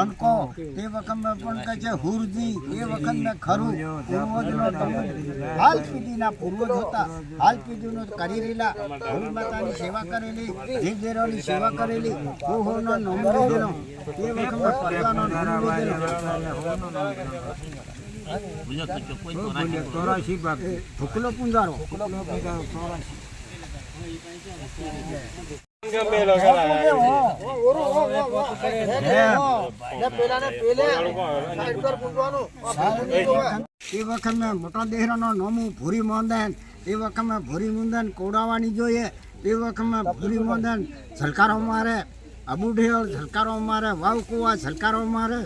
અનકો તે વખત મેં પણ કહે છે હુરજી એ વખત મેં ખરું. પૂર્વજનો હાલ પીઢીના પૂર્વજ હતા. હાલ પીઢીનો કરી રહેલા. હોળી માતાની સેવા કરેલી દેવોની સેવા કરેલી ઓહોનો નોમ લીધેલો એ વખત મેં પરવાનો નોમ લીધેલો ચોરાશી ભાગ. પૂંજારો. એ વખત મેં મોટા દેહરાનો નોમું ભૂરી મોંદન એ વખત મેં ભૂરી મુંદન કોડાવાની જોઈએ એ વખત મેં ભૂરી મોંદન સરકારો મારે અબુઢેલ સરકારો મારે વાવ કુવા સરકારો મારે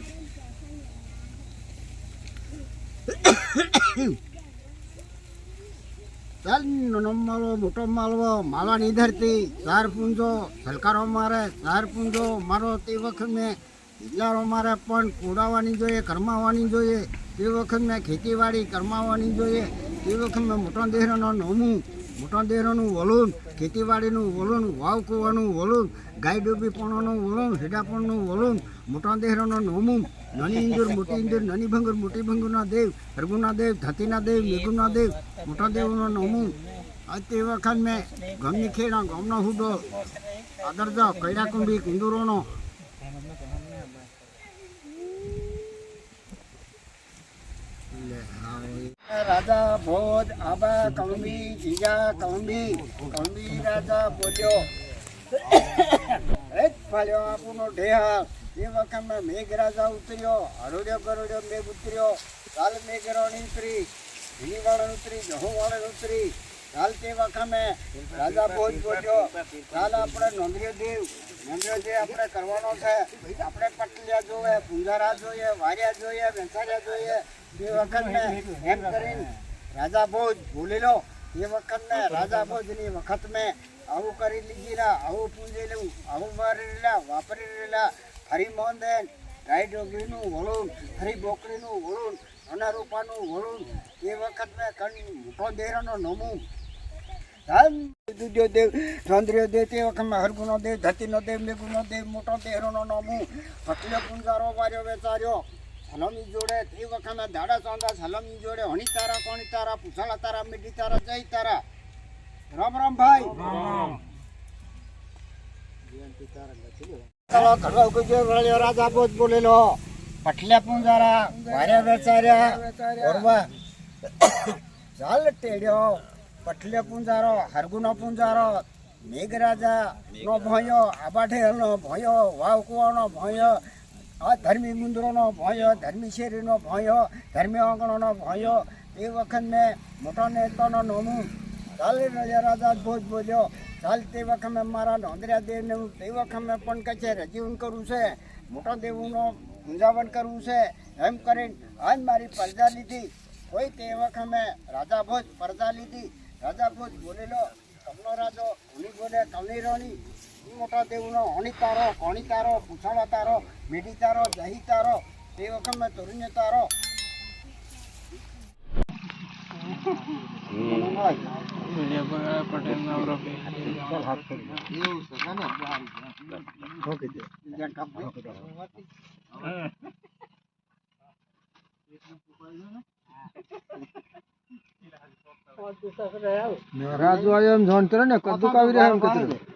નાનો મોટો માળવો માળવાની ધરતી, ચાર પૂંજો સરકારો મારે, ચાર પૂંજો, મારો તે વખત મેં હિજલારો મારે, પણ કોડાવવાની જોઈએ, કરમાવાની જોઈએ. તે વખત મેં ખેતીવાડી કરમાવાની જોઈએ. તે વખત મેં મોટા દેહરાનો નોમું. મોટા દેરોનું વલણ, ખેતીવાડીનું વલણ વાવ કૂવાનું વલણ ગાય ડૂબી પણોનું વલૂન હેડાપણનું વલણ મોટા દેરોનો નોમું નાની ઇંદુર, મોટી ઇંદુર, નાની ભંગુર, મોટી ભંગુરના દેવ, હરગુના દેવ, ધતીના દેવ મેઘુના દેવ મોટા દેવનો નોમું આ તે વખત મેં ગામની ખેડા, ગામનો હુડો, આદરજા કૈડા કુંભી કુંદુરોનો રાજા ભોજ આબા કંબી જીજા કંબી કંબી રાજા બોલ્યો. એ ફાલ્યો આપણો ઢેહા. એ વખતમાં મેઘરાજા ઉતર્યો હરોડ્યો ગરોડ્યો મેઘ ઉતર્યો. કાલ મેઘરાણી ઉતરી ભીલીવાળા ઉતરી જહોવાળા ઉતરી. કાલ તે વખમે રાજા ભોજ બોલ્યો કાલ આપણે નોંધ્યો દેવ. નોંધ્યો દેવ આપણે કરવાનો છે. આપણે પટલિયા જોવે પૂંજારા જોઈએ, વાર્યા જોઈએ, વેંસાર્યા જોઈએ. તે વખત એમ કરીને રાજા ભોજ ભૂલેલો એ વખત ને રાજા ભોજની વખત મેં આવું કરી લીધેલા, આવું પૂંજેલું આવું વારેલા વાપરી રહેલા ફરી મોહનદેન ગાય ડોગરીનું વળું, ફરી બોકડીનું વળું અના રૂપાનું વળું. એ વખત મેં કણ મોટો દેરાનો નમું. ધન દેવ ચંદ્રિયો દેવ, તે વખતમાં હરગુનો દેવ, ધતીનો દેવ મેઘુનો દેવ, મોટો દેહરોનો નમું. પટલો પુંજારો વાર્યો, વેચાર્યો. ಛಲಮಿ ಜೋಡೆ ತೀವ ಕಮ ದಡ ಚಂದ ಛಲಮಿ ಜೋಡೆ ಹೊಣಿತಾರ ಕೊಣಿತಾರ ಪುಸಳತಾರ ಮಿಡಿತಾರ तारा ರಾಮ್ ರಾಮ್ राले राजा बोध बोलेलो। पटल्या जरा बेचाऱ्या बरोबर झाल टेड्यो हरगुन न भयो भयो भयो। આ ધર્મી મુંદરોનો ભયો, ધર્મી શેરીનો ભયો, ધર્મી આંગણોનો ભયો. એ વખત મેં મોટા નેતાનો નોમું ચાલે રાજા ભોજ બોલ્યો. ચાલ તે વખત મેં મારા નોંદર્યા દેવને તે વખત મેં પણ કહે છે, રજીવન કરવું છે. મોટા દેવનો પૂંજાવન કરવું છે. એમ કરીને આજ મારી પ્રજા લીધી. કોઈ તે વખત મેં રાજા ભોજ પ્રજા લીધી. રાજા ભોજ બોલેલો, કમનો રાજો હુની બોલે? કમની રોણી? મોટા દેવનો અણિતારો તારો કોણી તારો મેઢી તારો મીઠી તારો તે વખત મેં તોરીને તારો રાજુ આવ્યો એમ જોન કરે ને કદુક આવી રહ્યા એમ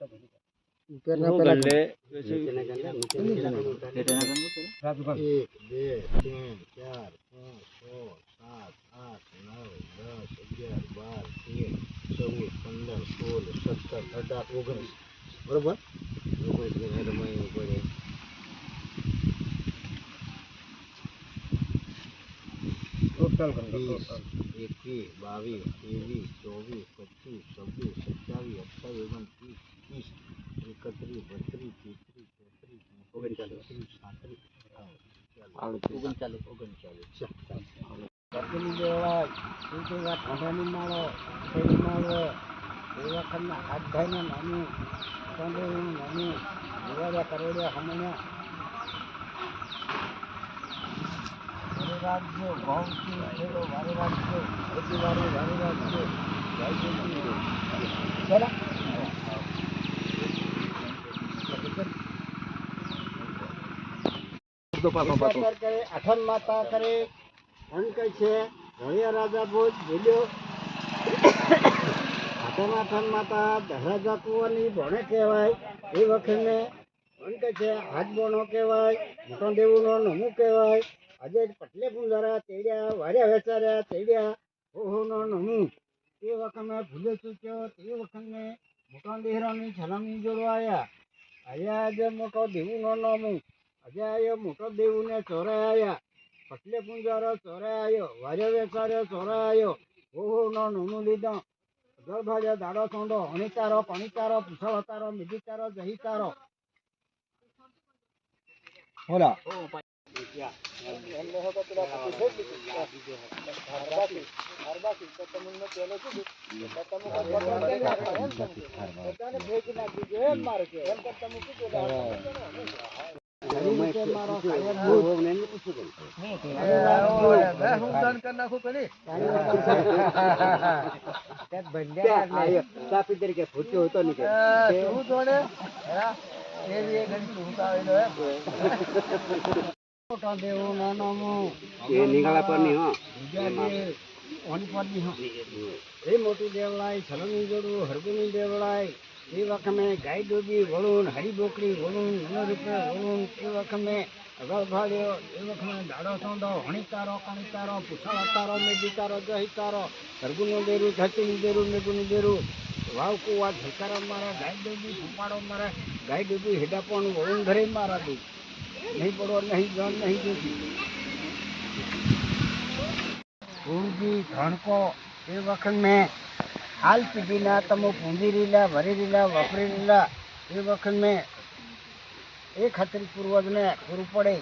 ઉપરના પેલા સાત આઠ નવ દસ અગિયાર બાર તેર ચૌદ પંદર સોળ સત્તર અઢાર ઓગણીસ બરોબર ઓગણીસ રમાય પડે ટોટલ. એકવીસ બાવીસ ત્રેવીસ ચોવીસ પચીસ છવ્વીસ સત્યાવીસ અઠ્ઠાવીસ ઓગણત્રીસ ત્રીસ એકત્રીસ બત્રીસ તેત્રીસ ચોત્રીસ ઓગણચાલીસ. છત્રીસ ઓગણચાલીસ ઓગણચાલીસ વારે રાખજો ભાવથી ખેડો અત્યાર કરે, આઠમ માતા કરે એમ કહે છે ધોળિયા રાજા ભોજ બોલ્યો. આઠમ આઠમ માતા દહરાજા કુવાની ભણે કહેવાય. એ વખતે એમ કહે છે, હાથ બોનો કહેવાય, મોટો દેવુંનો નમું કહેવાય. આજે પટલે પૂંજારા તેડ્યા, વાર્યા વેચાર્યા, તેડ્યા, ઓહોનો નમું. તે વખતે ભૂલે ચૂક્યો તે વખતે મોટા દેહરાની છલામી જોડવા આવ્યા આવ્યા આજે મોટો દેવુંનો નમું. આજે આયો મોટો દેવુને ચોરે આયા. પટલે પૂંજારો ચોરાયો વાર્યો વેચાર્યો ચોરે આયો. ઓહો, નો નોનું લીધો. ગળભાજો દાડો સોંડો, અણીતારો, પણીતારો પૂછળ તારો મિદીતારો જહીતારો. બોલા તરીકે ફૂટ્યો હતો ને મોટા દેવો નાનો મો એ નીંગાળા પરની હો એ મોટું એ વખમે ગાય ડોબી વળું હરી બોકડી વળું નનો રૂપે વળું એ વખમે અગળ ભાડ્યો એ વખમે દાડો સોંડો હણીતારો, કણીતારો પૂછાળ તારો મેદીતારો જહીતારો હરગુનું દેરું, ધરતીનું દેરું મેગુનું દેરું વાવ કુવા ઝકારો મારા ગાય ડોબી ફૂપાડો મારા ગાય ડોબી હેડા પણ વળું ઘરે મારા દઉં નહીં પડો, નહીં જણ નહીં દૂધી. પૂંજી ધણકો એ વખત મેં હાલ સુધીના તમે પૂંજી રીલા ભરી રીલા વપરી રીલા એ વખત મેં એ ખાતરી પૂર્વજને પૂરું પડે.